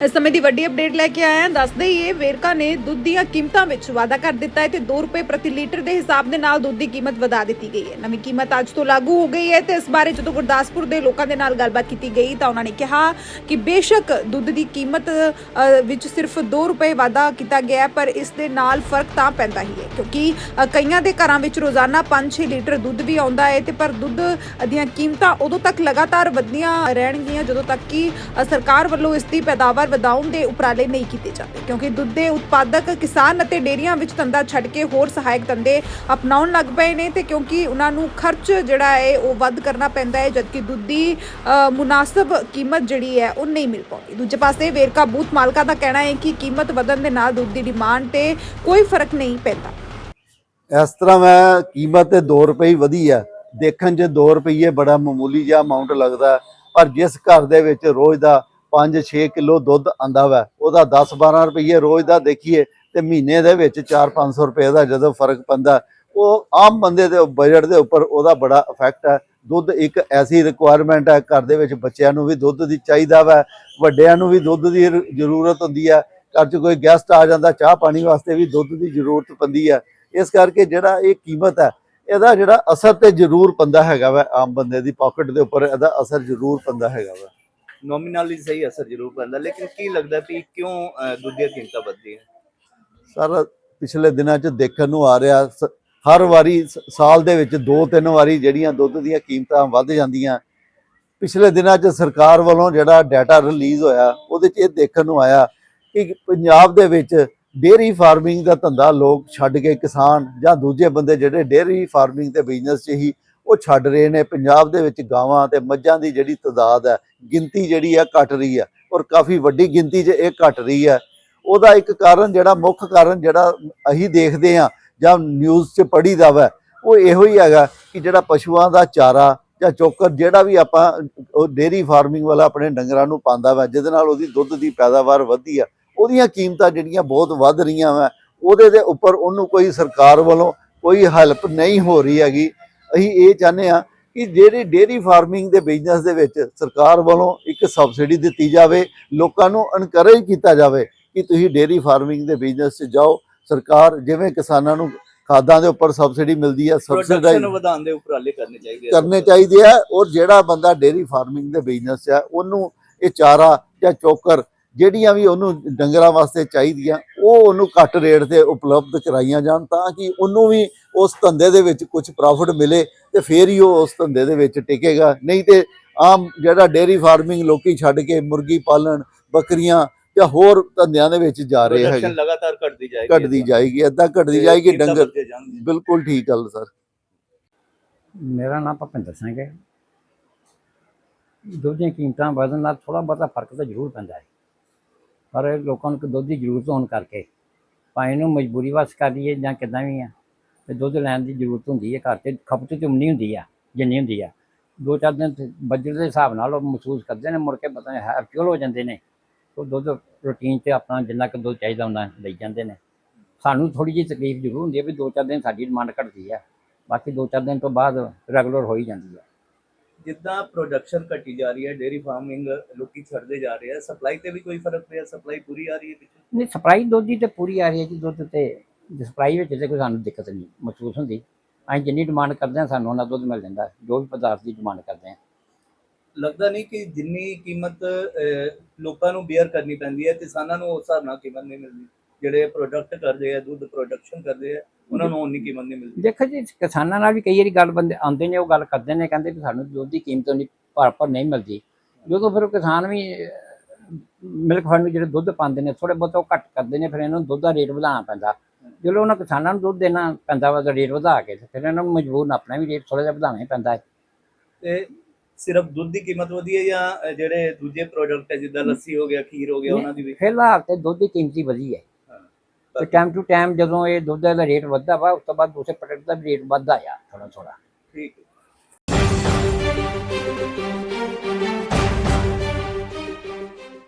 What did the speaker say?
ਇਸ ਸਮੇਂ ਦੀ ਵੱਡੀ ਅਪਡੇਟ ਲੈ ਕੇ ਆਇਆ ਹਾਂ। ਦੱਸਦੇ ਹੀ ਵੇਰਕਾ ਨੇ ਦੁੱਧ ਦੀਆਂ ਕੀਮਤਾਂ ਵਿੱਚ ਵਾਧਾ ਕਰ ਦਿੱਤਾ ਹੈ ਤੇ 2 ਰੁਪਏ ਪ੍ਰਤੀ ਲੀਟਰ ਦੇ ਹਿਸਾਬ ਦੇ ਨਾਲ ਦੁੱਧ ਦੀ ਕੀਮਤ ਵਧਾ ਦਿੱਤੀ ਗਈ ਹੈ। ਨਵੀਂ ਕੀਮਤ ਅੱਜ ਤੋਂ ਲਾਗੂ ਹੋ ਗਈ ਹੈ ਤੇ ਇਸ ਬਾਰੇ ਜਦੋਂ ਗੁਰਦਾਸਪੁਰ ਦੇ ਲੋਕਾਂ ਦੇ ਨਾਲ ਗੱਲਬਾਤ ਕੀਤੀ ਗਈ ਤਾਂ ਉਹਨਾਂ ਨੇ ਕਿਹਾ ਕਿ ਬੇਸ਼ੱਕ ਦੁੱਧ ਦੀ ਕੀਮਤ ਵਿੱਚ ਸਿਰਫ 2 ਰੁਪਏ ਵਾਧਾ ਕੀਤਾ ਗਿਆ ਹੈ, ਪਰ ਇਸ ਦੇ ਨਾਲ ਫ਼ਰਕ ਤਾਂ ਪੈਂਦਾ ਹੀ ਹੈ ਕਿਉਂਕਿ ਕਈਆਂ ਦੇ ਘਰਾਂ ਵਿੱਚ ਰੋਜ਼ਾਨਾ 5-6 ਲੀਟਰ ਦੁੱਧ ਵੀ ਆਉਂਦਾ ਹੈ ਤੇ ਪਰ ਦੁੱਧ ਦੀਆਂ ਕੀਮਤਾਂ ਉਦੋਂ ਤੱਕ ਲਗਾਤਾਰ ਵਧਦੀਆਂ ਰਹਿਣਗੀਆਂ ਜਦੋਂ ਤੱਕ ਕਿ ਸਰਕਾਰ ਵੱਲੋਂ ਇਸ ਦੀ ਪੈਦਾਵਾਰ ਵਧਾਉਣ ਦੇ ਉਪਰਾਲੇ ਨਹੀਂ ਕੀਤੇ ਜਾਂਦੇ, ਕਿਉਂਕਿ ਦੁੱਧ ਦੇ ਉਤਪਾਦਕ ਕਿਸਾਨ ਅਤੇ ਡੇਅਰੀਆਂ ਵਿੱਚ ਧੰਦਾ ਛੱਡ ਕੇ ਹੋਰ ਸਹਾਇਕ ਧੰਦੇ ਅਪਣਾਉਣ ਲੱਗ ਪਏ ਨੇ ਤੇ ਕਿਉਂਕਿ ਉਹਨਾਂ ਨੂੰ ਖਰਚ ਜਿਹੜਾ ਹੈ ਉਹ ਵੱਧ ਕਰਨਾ ਪੈਂਦਾ ਹੈ, ਜਦਕਿ ਦੁੱਧ ਦੀ ਮੁਨਾਸਬ ਕੀਮਤ ਜਿਹੜੀ ਹੈ ਉਹ ਨਹੀਂ ਮਿਲ ਪਾਉਂਦੀ। ਦੂਜੇ ਪਾਸੇ ਵੇਰਕਾ ਬੂਥ ਮਾਲਕਾਂ ਦਾ ਕਹਿਣਾ ਹੈ ਕਿ ਕੀਮਤ ਵਧਣ ਦੇ ਨਾਲ ਦੁੱਧ ਦੀ ਡਿਮਾਂਡ ਤੇ ਕੋਈ ਫ਼ਰਕ ਨਹੀਂ ਪੈਂਦਾ। ਇਸ ਤਰ੍ਹਾਂ ਮੈਂ ਕੀਮਤ ਤੇ 2 ਰੁਪਏ ਵਧੀ ਆ। ਦੇਖਣ 'ਚ 2 ਰੁਪਏ ਬੜਾ ਮਾਮੂਲੀ ਜਿਹਾ ਅਮਾਉਂਟ ਲੱਗਦਾ, ਪਰ ਜਿਸ ਘਰ ਦੇ ਵਿੱਚ ਰੋਜ਼ ਦਾ 5-6 ਕਿਲੋ ਦੁੱਧ ਆਂਦਾ ਵਾ, ਉਹਦਾ 10-12 ਰੁਪਏ ਰੋਜ਼ ਦਾ ਦੇਖੀਏ ਤੇ ਮਹੀਨੇ ਦੇ ਵਿੱਚ 4-500 ਰੁਪਏ ਦਾ ਜਦੋਂ ਫ਼ਰਕ ਪੈਂਦਾ, ਉਹ ਆਮ ਬੰਦੇ ਦੇ ਬਜਟ ਦੇ ਉੱਪਰ ਉਹਦਾ ਬੜਾ ਇਫੈਕਟ ਹੈ ਦੁੱਧ ਇੱਕ ਐਸੀ ਰਿਕੁਆਇਰਮੈਂਟ ਹੈ ਘਰ ਦੇ ਵਿੱਚ ਬੱਚਿਆਂ ਨੂੰ ਵੀ ਦੁੱਧ ਦੀ ਚਾਹੀਦਾ ਵਾ, ਵੱਡਿਆਂ ਨੂੰ ਵੀ ਦੁੱਧ ਦੀ ਜ਼ਰੂਰਤ ਹੁੰਦੀ ਹੈ ਘਰ 'ਚ ਕੋਈ ਗੈਸਟ ਆ ਜਾਂਦਾ, ਚਾਹ ਪਾਣੀ ਵਾਸਤੇ ਵੀ ਦੁੱਧ ਦੀ ਜ਼ਰੂਰਤ ਪੈਂਦੀ ਹੈ ਇਸ ਕਰਕੇ ਜਿਹੜਾ ਇਹ ਕੀਮਤ ਹੈ ਇਹਦਾ ਜਿਹੜਾ ਅਸਰ ਤੇ ਜ਼ਰੂਰ ਪੈਂਦਾ ਹੈਗਾ ਵਾ, ਆਮ ਬੰਦੇ ਦੀ ਪਾਕਟ ਦੇ ਉੱਪਰ ਇਹਦਾ ਅਸਰ ਜ਼ਰੂਰ ਪੈਂਦਾ ਹੈਗਾ ਵਾ। ਨੋਮੀਨਲੀ ਸਹੀ ਅਸਰ ਜ਼ਰੂਰ ਪੈਂਦਾ, ਲੇਕਿਨ ਕੀ ਲੱਗਦਾ ਵੀ ਕਿਉਂ ਦੁੱਧ ਦੀਆਂ ਕੀਮਤਾਂ ਵੱਧਦੀਆਂ? ਸਰ ਪਿਛਲੇ ਦਿਨਾਂ 'ਚ ਦੇਖਣ ਨੂੰ ਆ ਰਿਹਾ, ਸ- ਹਰ ਵਾਰੀ ਸ- ਸਾਲ ਦੇ ਵਿੱਚ ਦੋ ਤਿੰਨ ਵਾਰੀ ਜਿਹੜੀਆਂ ਦੁੱਧ ਦੀਆਂ ਕੀਮਤਾਂ ਵੱਧ ਜਾਂਦੀਆਂ। ਪਿਛਲੇ ਦਿਨਾਂ 'ਚ ਸਰਕਾਰ ਵੱਲੋਂ ਜਿਹੜਾ ਡਾਟਾ ਰਿਲੀਜ਼ ਹੋਇਆ, ਉਹਦੇ 'ਚ ਇਹ ਦੇਖਣ ਨੂੰ ਆਇਆ ਕਿ ਪੰਜਾਬ ਦੇ ਵਿੱਚ ਡੇਅਰੀ ਫਾਰਮਿੰਗ ਦਾ ਧੰਦਾ ਲੋਕ ਛੱਡ ਕੇ ਕਿਸਾਨ ਜਾਂ ਦੂਜੇ ਬੰਦੇ ਜਿਹੜੇ ਡੇਅਰੀ ਫਾਰਮਿੰਗ ਤੇ ਬਿਜ਼ਨਸ 'ਚ ਹੀ ਉਹ ਛੱਡ ਰਹੇ ਨੇ, ਪੰਜਾਬ ਦੇ ਵਿੱਚ ਗਾਵਾਂ ਤੇ ਮੱਝਾਂ ਦੀ ਜਿਹੜੀ ਤਦਾਦ ਹੈ, ਗਿਣਤੀ ਜਿਹੜੀ ਹੈ ਘਟ ਰਹੀ ਹੈ ਔਰ ਕਾਫੀ ਵੱਡੀ ਗਿਣਤੀ 'ਚ ਇਹ ਘਟ ਰਹੀ ਹੈ। ਉਹਦਾ ਇੱਕ ਕਾਰਨ ਜਿਹੜਾ, ਮੁੱਖ ਕਾਰਨ ਜਿਹੜਾ ਅਸੀਂ ਦੇਖਦੇ ਆ ਜਾਂ ਨਿਊਜ਼ 'ਚ ਪੜੀਦਾ ਵਾ, ਉਹ ਇਹੋ ਹੀ ਹੈਗਾ ਕਿ ਜਿਹੜਾ ਪਸ਼ੂਆਂ ਦਾ ਚਾਰਾ ਜਾਂ ਚੋਕਰ ਜਿਹੜਾ ਵੀ ਆਪਾਂ, ਉਹ ਡੇਰੀ ਫਾਰਮਿੰਗ ਵਾਲਾ ਆਪਣੇ ਡੰਗਰਾਂ ਨੂੰ ਪਾਉਂਦਾ ਵਾ, ਜਿਹਦੇ ਨਾਲ ਉਹਦੀ ਦੁੱਧ ਦੀ ਪੈਦਾਵਾਰ ਵਧਦੀ ਆ ਉਹਦੀਆਂ ਕੀਮਤਾਂ ਜਿਹੜੀਆਂ ਬਹੁਤ ਵੱਧ ਰਹੀਆਂ ਵਾ, ਉਹਦੇ ਦੇ ਉੱਪਰ ਉਹਨੂੰ ਕੋਈ ਸਰਕਾਰ ਵੱਲੋਂ ਕੋਈ ਹੈਲਪ ਨਹੀਂ ਹੋ ਰਹੀ ਹੈਗੀ। ਅਸੀਂ ਇਹ ਚਾਹੁੰਦੇ ਆ ਕਿ ਜਿਹੜੀ ਡੇਰੀ ਫਾਰਮਿੰਗ ਦੇ ਬਿਜ਼ਨਸ ਦੇ ਵਿੱਚ ਸਰਕਾਰ ਵੱਲੋਂ ਇੱਕ ਸਬਸਿਡੀ ਦਿੱਤੀ ਜਾਵੇ ਲੋਕਾਂ ਨੂੰ ਇਨਕਰੇਜ ਕੀਤਾ ਜਾਵੇ ਕਿ ਤੁਸੀਂ ਡੇਰੀ ਫਾਰਮਿੰਗ ਦੇ ਬਿਜ਼ਨਸ 'ਚ ਜਾਓ। ਸਰਕਾਰ ਜਿਵੇਂ ਕਿਸਾਨਾਂ ਨੂੰ ਖਾਦਾਂ ਦੇ ਉੱਪਰ ਸਬਸਿਡੀ ਮਿਲਦੀ ਹੈ ਸਬਸਿਡਾਈਜ਼ ਵਧਾਉਣ ਦੇ ਉਪਰਾਲੇ ਕਰਨੇ ਚਾਹੀਦੇ ਕਰਨੇ ਚਾਹੀਦੇ ਆ ਔਰ ਜਿਹੜਾ ਬੰਦਾ ਡੇਰੀ ਫਾਰਮਿੰਗ ਦੇ ਬਿਜ਼ਨਸ 'ਚ ਆ ਉਹਨੂੰ ਇਹ ਚਾਰਾ ਜਾਂ ਚੋਕਰ ਜਿਹੜੀਆਂ ਵੀ ਉਹਨੂੰ ਡੰਗਰਾਂ ਵਾਸਤੇ ਚਾਹੀਦੀਆਂ ਉਹ ਉਹਨੂੰ ਘੱਟ ਰੇਟ ਤੇ ਉਪਲਬਧ ਕਰਾਈਆਂ ਜਾਣ ਤਾਂ ਕਿ ਉਹਨੂੰ ਵੀ ਉਸ ਧੰਦੇ ਦੇ ਵਿੱਚ ਕੁਝ ਪ੍ਰੋਫਿਟ ਮਿਲੇ ਤੇ ਫੇਰ ਹੀ ਉਹ ਉਸ ਧੰਦੇ ਦੇ ਵਿੱਚ ਟਿਕੇਗਾ। ਨਹੀਂ ਤੇ ਆਮ ਜਿਹੜਾ ਡੇਰੀ ਫਾਰਮਿੰਗ ਲੋਕੀ ਛੱਡ ਕੇ ਮੁਰਗੀ ਪਾਲਣ ਬੱਕਰੀਆਂ ਜਾਂ ਹੋਰ ਧੰਦਿਆਂ ਦੇ ਵਿੱਚ ਜਾ ਰਹੇ ਹੈਗੇ। ਲਗਾਤਾਰ ਘਟਦੀ ਜਾਏਗੀ ਘਟਦੀ ਜਾਏਗੀ ਏਦਾਂ ਘਟਦੀ ਜਾਏਗੀ ਡੰਗਰ। ਬਿਲਕੁਲ ਠੀਕ ਗੱਲ ਸਰ। ਮੇਰਾ ਨਾਮ ਭਪਿੰਦਰ ਸਿੰਘ ਹੈ। ਦੁੱਧ ਦੀਆਂ ਕੀਮਤਾਂ ਵਧਣ ਨਾਲ ਥੋੜਾ ਬਹੁਤਾ ਫ਼ਰਕ ਤਾਂ ਜ਼ਰੂਰ ਪੈਂਦਾ ਹੈ। ਪਰ ਲੋਕਾਂ ਨੂੰ ਦੁੱਧ ਦੀ ਜ਼ਰੂਰਤ ਹੋਣ ਕਰਕੇ ਭਾਵੇਂ ਇਹਨੂੰ ਮਜਬੂਰੀ ਵਸ ਕਰ ਲਈਏ ਜਾਂ ਕਿੱਦਾਂ ਵੀ ਆ ਤੇ ਦੁੱਧ ਲੈਣ ਦੀ ਜ਼ਰੂਰਤ ਹੁੰਦੀ ਹੈ ਘਰ ਤੇ ਖਪਤ ਤੇ ਉਨੀ ਹੁੰਦੀ ਆ ਜਿੰਨੀ ਹੁੰਦੀ ਆ। ਦੋ ਚਾਰ ਦਿਨ ਬਜਟ ਦੇ ਹਿਸਾਬ ਨਾਲ ਉਹ ਮਹਿਸੂਸ ਕਰਦੇ ਨੇ ਮੁੜ ਕੇ ਪਤਾ ਨਹੀਂ ਹੈਪਚੁਅਲ ਹੋ ਜਾਂਦੇ ਨੇ। ਉਹ ਦੁੱਧ ਰੂਟੀਨ ਤੇ ਆਪਣਾ ਜਿੰਨਾ ਕੁ ਦੁੱਧ ਚਾਹੀਦਾ ਹੁੰਦਾ ਲਈ ਜਾਂਦੇ ਨੇ। ਸਾਨੂੰ ਥੋੜੀ ਜਿਹੀ ਤਕਲੀਫ ਜ਼ਰੂਰ ਹੁੰਦੀ ਹੈ ਵੀ ਦੋ ਚਾਰ ਦਿਨ ਸਾਡੀ ਡਿਮਾਂਡ ਘਟਦੀ ਹੈ ਬਾਕੀ ਦੋ ਚਾਰ ਦਿਨ ਤੋਂ ਬਾਅਦ ਰੈਗੂਲਰ ਹੋ ਹੀ ਜਾਂਦੀ ਹੈ ਜਿੱਦਾਂ ਪ੍ਰੋਡਕਸ਼ਨ ਘਟੀ ਜਾ ਰਹੀ ਹੈ ਡੇਰੀ ਫਾਰਮਿੰਗ ਲੋਕੀ ਛੱਡਦੇ ਜਾ ਰਹੇ ਆ ਸਪਲਾਈ ਤੇ ਵੀ ਕੋਈ ਫ਼ਰਕ ਪਿਆ ਸਪਲਾਈ ਪੂਰੀ ਆ ਰਹੀ ਹੈ ਨਹੀਂ ਸਪਲਾਈ ਦੁੱਧ ਦੀ ਤੇ ਪੂਰੀ ਆ ਰਹੀ ਹੈ ਜੀ ਦੁੱਧ ਤੇ ਸਪਲਾਈ ਵਿੱਚ ਤੇ ਕੋਈ ਸਾਨੂੰ ਦਿੱਕਤ ਨਹੀਂ ਮਹਿਸੂਸ ਹੁੰਦੀ। ਅਸੀਂ ਜਿੰਨੀ ਡਿਮਾਂਡ ਕਰਦੇ ਹਾਂ ਸਾਨੂੰ ਉਹਨਾਂ ਦੁੱਧ ਮਿਲ ਜਾਂਦਾ। ਜੋ ਵੀ ਪਦਾਰਥ ਦੀ ਡਿਮਾਂਡ ਕਰਦੇ ਹਾਂ। ਲੱਗਦਾ ਨਹੀਂ ਕਿ ਜਿੰਨੀ ਕੀਮਤ ਲੋਕਾਂ ਨੂੰ ਬੇਅਰ ਕਰਨੀ ਪੈਂਦੀ ਹੈ ਕਿਸਾਨਾਂ ਨੂੰ ਉਸ ਹਿਸਾਬ ਨਾਲ ਕੀਮਤ ਨਹੀਂ ਮਿਲਦੀ। ਜਿਹੜੇ ਪ੍ਰੋਡਕਟ ਕਰਦੇ ਆ ਦੁੱਧ ਪ੍ਰੋਡਕਸ਼ਨ ਕਰਦੇ ਆ ਉਹਨਾਂ ਨੂੰ ਉਨੀ ਕੀਮਤ ਨਹੀਂ ਮਿਲਦੀ। ਦੇਖੋ ਜੀ ਕਿਸਾਨਾਂ ਨਾਲ ਵੀ ਕਈ ਵਾਰੀ ਗੱਲ ਬੰਦੇ ਆਉਂਦੇ ਨੇ ਉਹ ਗੱਲ ਕਰਦੇ ਨੇ ਕਹਿੰਦੇ ਕਿ ਸਾਨੂੰ ਦੁੱਧ ਦੀ ਕੀਮਤ ਨਹੀਂ ਭਰ ਭਰ ਨਹੀਂ ਮਿਲਦੀ। ਜਦੋਂ ਫਿਰ ਕਿਸਾਨ ਵੀ ਮਿਲਕ ਫੰਡ ਨੂੰ ਜਿਹੜੇ ਦੁੱਧ ਪਾਉਂਦੇ ਨੇ ਥੋੜੇ ਬਹੁਤ ਉਹ ਘੱਟ ਕਰਦੇ ਨੇ ਫਿਰ ਇਹਨਾਂ ਨੂੰ ਦੁੱਧ ਦਾ ਰੇਟ ਵਧਾਉਣਾ ਪੈਂਦਾ। ਜਦੋਂ ਉਹਨਾਂ ਕਿਸਾਨਾਂ ਨੂੰ ਦੁੱਧ ਦੇਣਾ ਪੈਂਦਾ ਵਾ ਤਾਂ ਰੇਟ ਵਧਾ ਕੇ ਤੇ ਫਿਰ ਇਹਨਾਂ ਨੂੰ ਮਜਬੂਰਨ ਆਪਣਾ ਵੀ ਰੇਟ ਥੋੜਾ ਜਿਹਾ ਵਧਾਉਣਾ ਹੀ ਪੈਂਦਾ ਹੈ। ਤੇ ਸਿਰਫ ਦੁੱਧ ਦੀ ਕੀਮਤ ਵਧੀ ਹੈ ਜਾਂ ਜਿਹੜੇ ਦੂਜੇ ਪ੍ਰੋਡਕਟ ਹੈ ਜਿੱਦਾਂ ਲੱਸੀ ਹੋ ਗਿਆ ਖੀਰ ਹੋ ਗਿਆ ਉਹਨਾਂ ਦੀ ਵੀ? ਫਿਲਹਾਲ ਤੇ ਦੁੱਧ ਦੀ ਕੀਮਤ ਹੀ ਵਧੀ ਹੈ। ਤੇ ਟਾਈਮ ਟੂ ਟਾਈਮ ਜਦੋਂ ਇਹ ਦੁੱਧ ਦਾ ਰੇਟ ਵੱਧਦਾ ਵਾ ਉਸ ਤੋਂ ਬਾਅਦ ਦੂਸਰੇ ਪ੍ਰੋਡਕਟ ਦਾ ਰੇਟ ਵੱਧਦਾ ਆ ਥੋੜਾ ਥੋੜਾ ਠੀਕ ਹੈ।